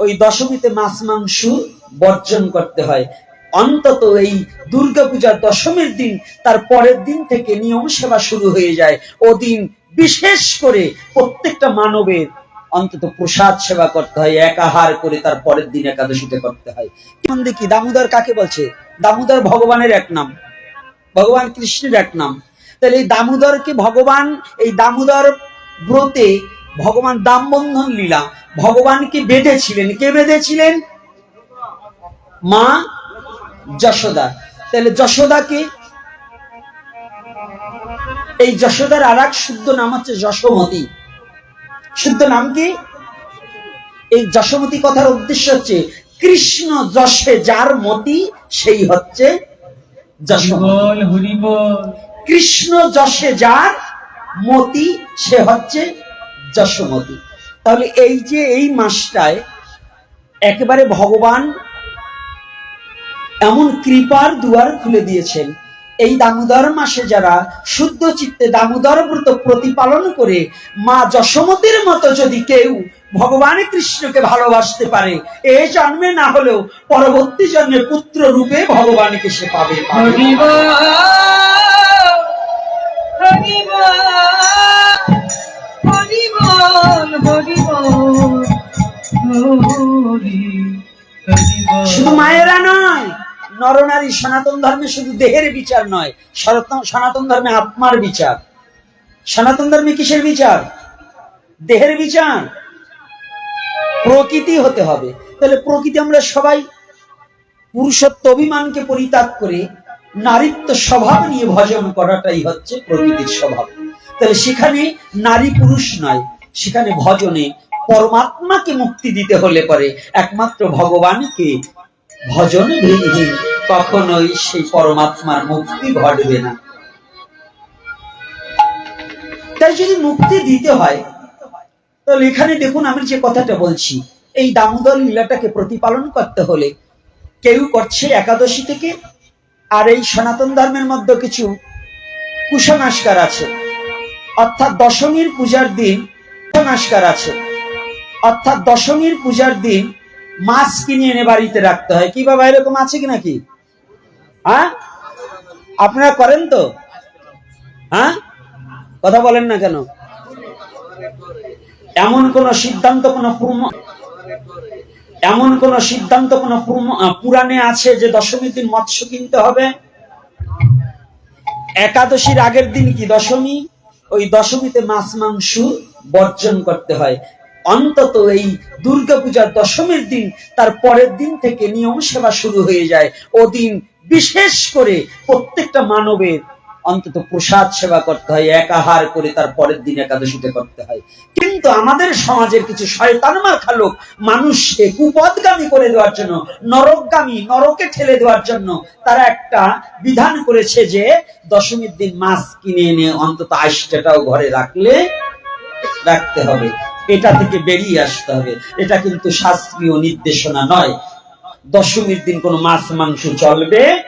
ওই দশমীতে মাছ মাংস বর্জন করতে হয়। অন্তত এই দুর্গাপূজার দশমীর দিন তার পরের দিন থেকে নিয়ম সেবা শুরু হয়ে যায়। ওদিন বিশেষ করে প্রত্যেকটা মানবের অন্তত প্রসাদ সেবা করতে হয় একাহার করে তার পরের দিন একাদশীতে করতে হয়। কেমন দেখি দামোদর কাকে বলছে? দামোদর ভগবানের এক নাম। ভগবান কৃষ্ণের এক নাম। তাহলে এই দামোদরকে ভগবান, এই দামোদর ব্রতে ভগবান দামবন্ধন লীলা ভগবানকে বেঁধেছিলেন কে বেঁধেছিলেন মা যশোদা। তাহলে যশোদাকে এই যশোদার আর এক শুদ্ধ নাম হচ্ছে যশোমতী। শুদ্ধ নাম কি? এই যশোমতী কথার উদ্দেশ্য হচ্ছে কৃষ্ণ যশে যার মতি সেই হচ্ছে কৃষ্ণ যশে যার মতি সে হচ্ছে যশোমতী তাহলে এই যে এই মাসটায় একেবারে ভগবান এমন কৃপার দুয়ার খুলে দিয়েছেন, এই দামোদর মাসে যারা শুদ্ধ চিত্তে দামোদর ব্রত প্রতিপালন করে, মা যশোমতির মতো যদি কেউ ভগবান কৃষ্ণকে ভালোবাসতে পারে, এ জন্মে না হলেও পরবর্তী জন্মে পুত্র রূপে ভগবানকে সে পাবে। শুধু মায়েরা নয়, নরনারী সনাতন ধর্মে শুধু দেহের বিচার নয় সনাতন ধর্মে আত্মার বিচার। সনাতন ধর্মে কিসের বিচার? দেহের বিচার। প্রকৃতি হতে হবে। তাহলে প্রকৃতি আমরা সবাই পুরুষত্ব অভিমানকে পরিত্যাগ করে নারীত্ব স্বভাব নিয়ে ভজন করাটাই হচ্ছে প্রকৃতির স্বভাব। তাহলে সেখানে নারী পুরুষ নয়, সেখানে ভজনে পরমাত্মাকে মুক্তি দিতে হলে পরে একমাত্র ভগবানকে ভজন বিহীন কখনোই সেই পরমাত্মার মুক্তি ঘটবে না। তাই যদি মুক্তি দিতে হয়, তাহলে এখানে দেখুন আমি যে কথাটা বলছি, এই দামোদর লীলাটাকে প্রতিপালন করতে হলে কেউ করছে একাদশী থেকে আর এই সনাতন ধর্মের মধ্যে কিছু কুসংস্কার আছে। অর্থাৎ দশমীর পূজার দিন কুসংস্কার আছে। অর্থাৎ দশমীর পূজার দিন মাছ কিনে এনে বাড়িতে রাখতে হয়। কি বাবা, এরকম আছে কি নাকি? হ্যাঁ? আপনারা করেন তো? হ্যাঁ? কথা বলেন না কেন? এমন কোন সিদ্ধান্ত, কোন এমন কোন সিদ্ধান্ত কোন পুরাণে আছে যে দশমীর দিন মৎস্য কিনতে হবে? একাদশীর আগের দিন কি দশমী? ওই দশমীতে মাছ, মাংস বর্জন করতে হয়। অন্তত এই দুর্গাপূজার দশমীর দিন তার পরের দিন থেকে নিয়ম সেবা শুরু হয়ে যায়। ওদিন বিশেষ করে প্রত্যেকটা মানবের অন্তত প্রসাদ সেবা করতে হয়, একাহার করে তার পরের দিন একাদশীতে করতে হয়। কিন্তু আমাদের সমাজের কিছু শয়তান মার্কা লোক মানুষকে কুপদগামী করে দেওয়ার জন্য, নরকগামী, নরকে ঠেলে দেওয়ার জন্য তারা একটা বিধান করেছে যে, দশমীর দিন মাছ কিনে এনে অন্তত আইসটাটাও ঘরে রাখলে রাখতে হবে। এটা থেকে বেরিয়ে আসতে হবে। এটা কিন্তু শাস্ত্রীয় নির্দেশনা নয়। দশমীর দিন কোনো মাছ মাংস চলবে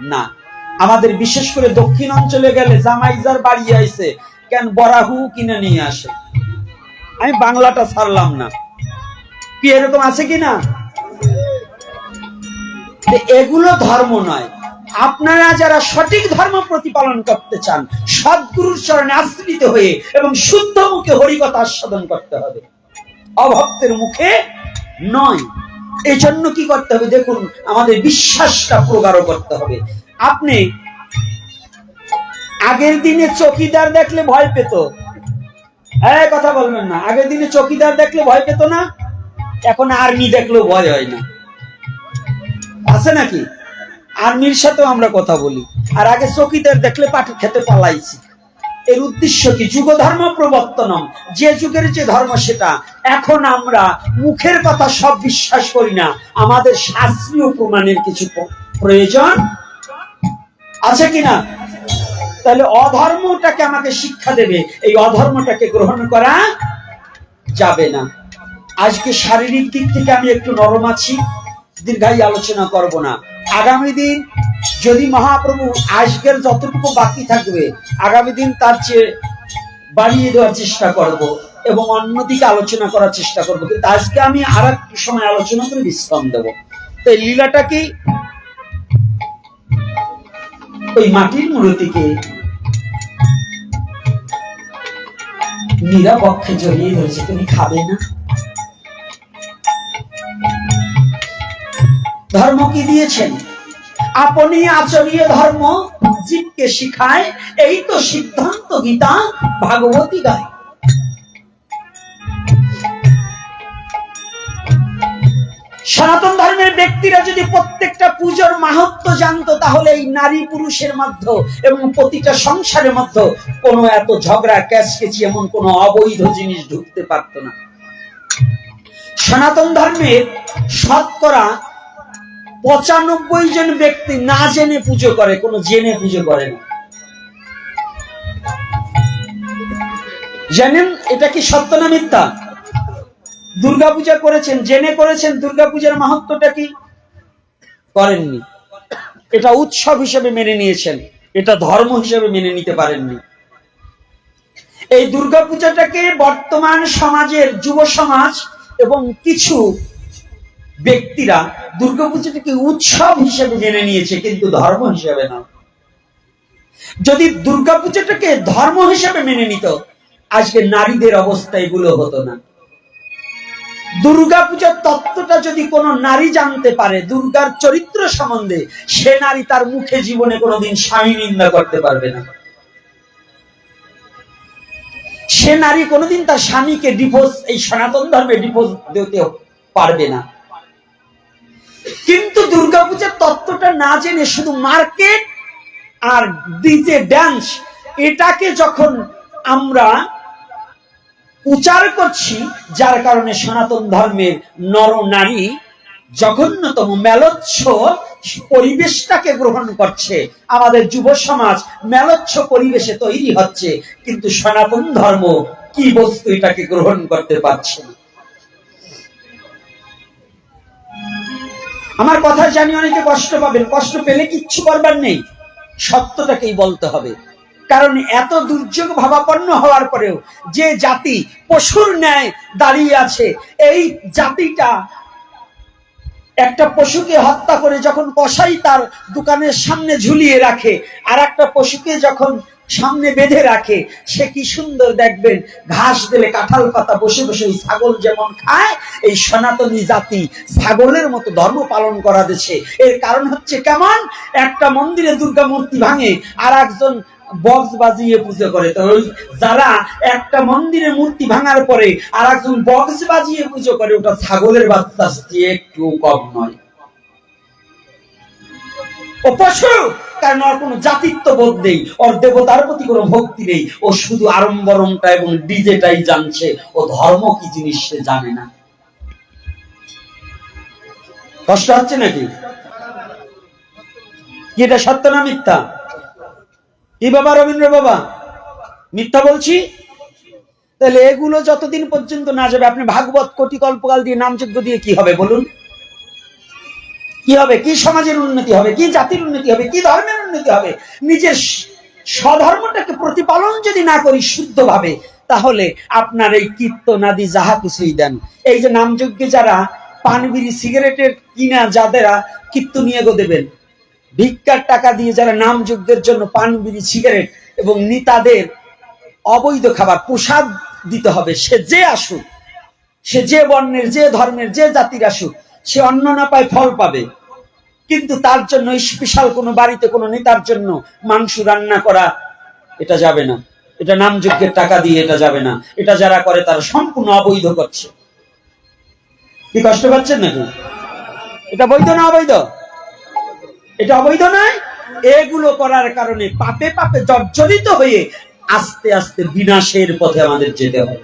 না। আমাদের বিশেষ করে দক্ষিণ অঞ্চলে গেলে জামাইজার বাড়ি আইছে, কেন বরাহু কিনে নিয়ে আসে? আমি বাংলাটা ছাড়লাম না। কি এরকম আছে কি না? এগুলো ধর্ম নয়। আপনারা যারা সঠিক ধর্ম প্রতিপালন করতে চান, সদ্গুরুর চরণে আশ্রিত হয়ে এবং শুদ্ধ মুখে হরিকথা আস্বাদন করতে হবে। অভক্তের মুখে নয়। এই জন্য কি করতে হবে? দেখুন, আমাদের বিশ্বাসটা প্রগাঢ় করতে হবে। আপনি আগের দিনে চকিদার দেখলে ভয় পেত। হ্যাঁ কথা বলবেন না। আগের দিনে চকিদার দেখলে ভয় পেত না, এখন আর্মি দেখলেও ভয় হয় না। আছে নাকি? আর্মির সাথেও আমরা কথা বলি। আর আগে চকিদার দেখলে পাঠ খেতে পালাইছি। এর উদ্দেশ্য কি? যুগ ধর্ম প্রবর্তনম। যে যুগের যে ধর্ম সেটা। এখন আমরা মুখের কথা সব বিশ্বাস করি না। আমাদের শাস্ত্রীয় প্রমাণের কিছু প্রয়োজন আছে কিনা? তাহলে অধর্মটাকে আমাকে শিক্ষা দেবে। এই অধর্মটাকে গ্রহণ করা যাবে না। আজকে শারীরিক দিক থেকে আমি একটু নরম আছি, দীর্ঘায়ী আলোচনা করব না। আগামী দিন যদি মহাপ্রভু আজকের যতটুকু বাকি থাকবে, আগামী দিন তার চেয়ে বাড়িয়ে দেওয়ার চেষ্টা করব এবং অন্যদিকে আলোচনা করার চেষ্টা করব। কিন্তু আজকে আমি আর সময় আলোচনা করে বিশ্রাম দেবো। তো লীলাটা কি? ওই মাটির মূর্তিকে নিরাপক্ষে জড়িয়ে ধরেছে, তুমি খাবে না? ধর্ম কি দিয়েছেন? আপনি আচরিয়ে ধর্ম জীবকে শিখায়, এই তো সিদ্ধান্ত গীতা ভাগবতী গায়। সনাতন ধর্মের ব্যক্তিরা যদি প্রত্যেকটা পুজোর মাহাত্ম জানতো, তাহলে এই নারী পুরুষের মধ্যে এবং প্রতিটা সংসারের মধ্যে কোনো এত ঝগড়া, ক্যাচকেচি এমন কোনো অবৈধ জিনিস ঢুকতে পারতো না। সনাতন ধর্মের শতকরা পঁচানব্বই জন ব্যক্তি না জেনে পুজো করে, কোনো জেনে পুজো করে না। জানেন এটা কি সত্য না মিথ্যা? দুর্গাপূজা করেছেন, জেনে করেছেন দুর্গাপূজার মাহাত্মটা কি? করেননি। এটা উৎসব হিসেবে মেনে নিয়েছেন, এটা ধর্ম হিসেবে মেনে নিতে পারেননি। এই দুর্গাপূজাটাকে বর্তমান সমাজের যুব সমাজ এবং কিছু ব্যক্তিরা দুর্গাপূজাটাকে উৎসব হিসেবে মেনে নিয়েছে, কিন্তু ধর্ম হিসেবে না। যদি দুর্গাপূজাটাকে ধর্ম হিসেবে মেনে নিত, আজকে নারীদের অবস্থা এগুলো হতো না। দুর্গাপূজার তত্ত্বটা যদি কোনো নারী জানতে পারে, দুর্গার চরিত্র সম্বন্ধে, সে নারী তার মুখে জীবনে কোনোদিন স্বামী নিন্দা করতে পারবে না। সে নারী কোনোদিন তার স্বামীকে ডিভোর্স এই সনাতন ধর্মে ডিভোর্স দিতে পারবে না। কিন্তু দুর্গাপূজার তত্ত্বটা না জেনে শুধু মার্কেট আর ডিজে ড্যান্স এটাকে যখন আমরা উচার করছি, যার কারণে সনাতন ধর্মের নর নারী জঘন্যতম মেলচ্ছ পরিবেশটাকে গ্রহণ করছে। আমাদের যুব সমাজ মেলচ্ছ পরিবেশে তৈরি হচ্ছে, কিন্তু সনাতন ধর্ম কি বস্তু এটাকে গ্রহণ করতে পারছে আমার কথা জানি অনেকে কষ্ট পাবেন, কষ্ট পেলে কিচ্ছু করবার নেই। সত্যটাকেই বলতে হবে। কারণ এত দুর্যোগ ভাবাপন্ন হওয়ার পরেও যে জাতি পশুর ন্যায় দাঁড়িয়ে আছে, এই জাতিটা একটা পশুকে হত্যা করে যখন কসাই তার দোকানের সামনে ঝুলিয়ে রাখে আর একটা পশুকে যখন সামনে বেঁধে রাখে, সে কি সুন্দর দেখবেন, ঘাস দিলে কাঁঠাল পাতা বসে বসে ওই ছাগল যেমন খায়, এই সনাতনী জাতি ছাগলের মতো ধর্ম পালন করা দিচ্ছে। এর কারণ হচ্ছে কেমন? একটা মন্দিরে দুর্গা মূর্তি ভাঙে আর একজন বক্স বাজিয়ে পুজো করে। তো যারা একটা মন্দিরে মূর্তি ভাঙার পরে আর একজন বক্স বাজিয়ে পুজো করে, ওটা ছাগলের বাচ্চা একটু কম নয়। ও পশু! কারণ ওর কোনো জাতিত্ব বোধ নেই, ওর দেবতার প্রতি কোনো ভক্তি নেই। ও শুধু আড়ম্বরমটা এবং ডিজেটাই জানছে, ও ধর্ম কি জিনিস সে জানে না। কষ্ট হচ্ছে নাকি? কি এটা সত্য না মিথ্যা? কি বাবা রবীন্দ্র বাবা? মিথ্যা বলছি? তাহলে এগুলো যতদিন পর্যন্ত না যাবে, আপনি ভাগবত কোটি কল্পকাল দিয়ে নামযজ্ঞ দিয়ে কি হবে বলুন? কি হবে? কি সমাজের উন্নতি হবে? কি জাতির উন্নতি হবে? কি ধর্মের উন্নতি হবে? নিজের স্বধর্মটাকে প্রতিপালন যদি না করি শুদ্ধভাবে, তাহলে আপনার এই কীর্তন আদি যাহা কিছুই দেন। এই যে নামযজ্ঞে যারা পানবিড়ি সিগারেটের কিনা যাদেরা কীর্তনীয় দেবেন ভিক্ষার টাকা দিয়ে যারা নাম জন্য পান, বিড়ি, সিগারেট এবং নিতাদের অবৈধ খাবার প্রসাদ দিতে হবে, সে যে আসুক, সে যে বর্ণের, যে ধর্মের, যে জাতির আসুক, সে অন্ন না পায় ফল পাবে। কিন্তু তার জন্য স্পেশাল কোনো বাড়িতে কোনো নেতার জন্য মাংস রান্না করা, এটা যাবে না। এটা নাম যজ্ঞের টাকা দিয়ে এটা যাবে না। এটা যারা করে তারা সম্পূর্ণ অবৈধ করছে। কি কষ্ট পাচ্ছেন নাকি? এটা বৈধ না অবৈধ? এটা অবৈধ নয়। এগুলো করার কারণে পাপে পাপে জর্জরিত হয়ে আস্তে আস্তে বিনাশের পথে আমাদের যেতে হবে।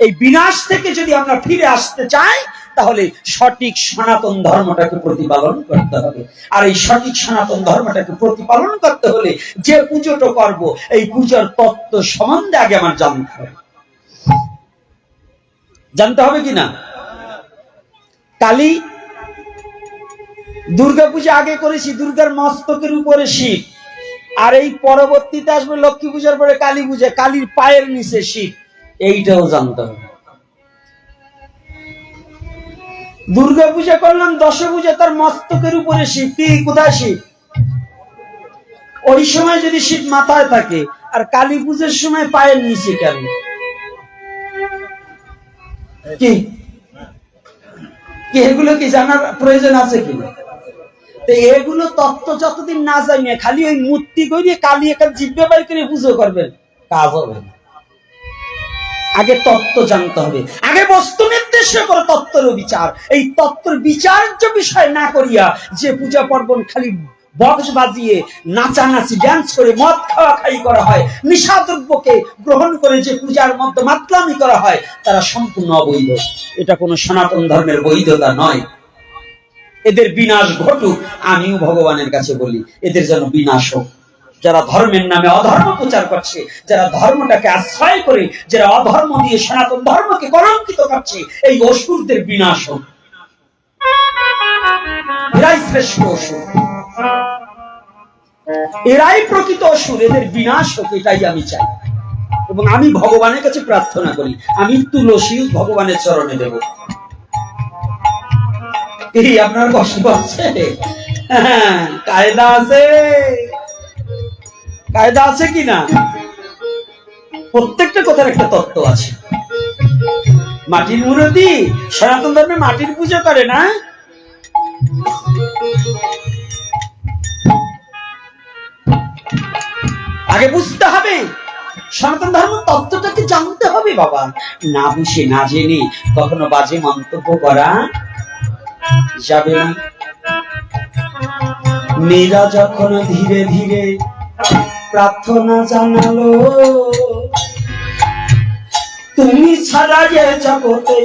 এই বিনাশ থেকে যদি আমরা ফিরে আসতে চাই, তাহলে সঠিক সনাতন ধর্মটাকে প্রতিপালন করতে হবে। আর এই সঠিক সনাতন ধর্মটাকে প্রতিপালন করতে হলে যে পুজোটা করব, এই পূজার তত্ত্ব সম্বন্ধে আগে আমার জানতে হবে। জানতে হবে কিনা কালী দুর্গা পূজা আগে করেছি, দুর্গার মস্তকের উপরে শিব। আর এই পরবর্তীতে আসবে লক্ষ্মী পূজার পরে কালী পূজা, কালীর পায়ের নিচে শিব। এইটাও জানতে হবে। দুর্গা পূজা করলাম দশ পূজা তার মস্তকের উপরে শীত কি, কোথায় শীত ওই সময় যদি শীত মাথায় থাকে, আর কালী পুজোর সময় পায়ের নিচে কেন? কি? এগুলো কি জানার প্রয়োজন আছে কি এগুলো তত্ত্ব যতদিন না জানি খালি ওই মূর্তি করিয়ে কালি একটা জিব্বে বাই করে পুজো করবেন। কাজ হবে না। আগে তত্ত্ব জানতে হবে। আগে বস্তু নির্দেশ করে তত্ত্বের বিচার। এই তত্ত্বের বিচার্য বিষয় না করিয়া যে পূজা পার্বণ খালি বক্স বাজিয়ে নাচানাচি ড্যান্স করে মদ খাওয়া খাই করা হয় নিশাদ্রব্যকে গ্রহণ করে যে পূজার মধ্যে মাতলামি করা হয়, তারা সম্পূর্ণ অবৈধ। এটা কোনো সনাতন ধর্মের বৈধতা নয়। এদের বিনাশ ঘটুক, আমিও ভগবানের কাছে বলি, এদের যেন বিনাশ হোক। যারা ধর্মের নামে অধর্ম প্রচার করছে, যারা ধর্মটাকে আশ্রয় করে, যারা অধর্ম দিয়ে সনাতন ধর্মকে কলঙ্কিত করছে, এই অসুরদের বিনাশ হোক। এরাই শ্রেষ্ঠ অসুর। এরাই প্রকৃত অসুর, এদের বিনাশ হোক, এটাই আমি চাই। এবং আমি ভগবানের কাছে প্রার্থনা করি, আমি তুলসী ভগবানের চরণে দেব। আপনার কষ্ট হ্যাঁ, কায়দা আছে। কায়দা আছে কি না? প্রত্যেকটা কথার একটা তত্ত্ব আছে। মাটির মুরতি সনাতন ধর্মে মাটির পুজো করে না? আগে বুঝতে হবে। সনাতন ধর্ম তত্ত্বটাকে জানতে হবে বাবা। না বুঝে না জেনে কখনো বাজে মন্তব্য করা যাবে। না মেয়েরা যখন ধীরে ধীরে প্রার্থনা জানালো তুমি ছাড়া যে জগতে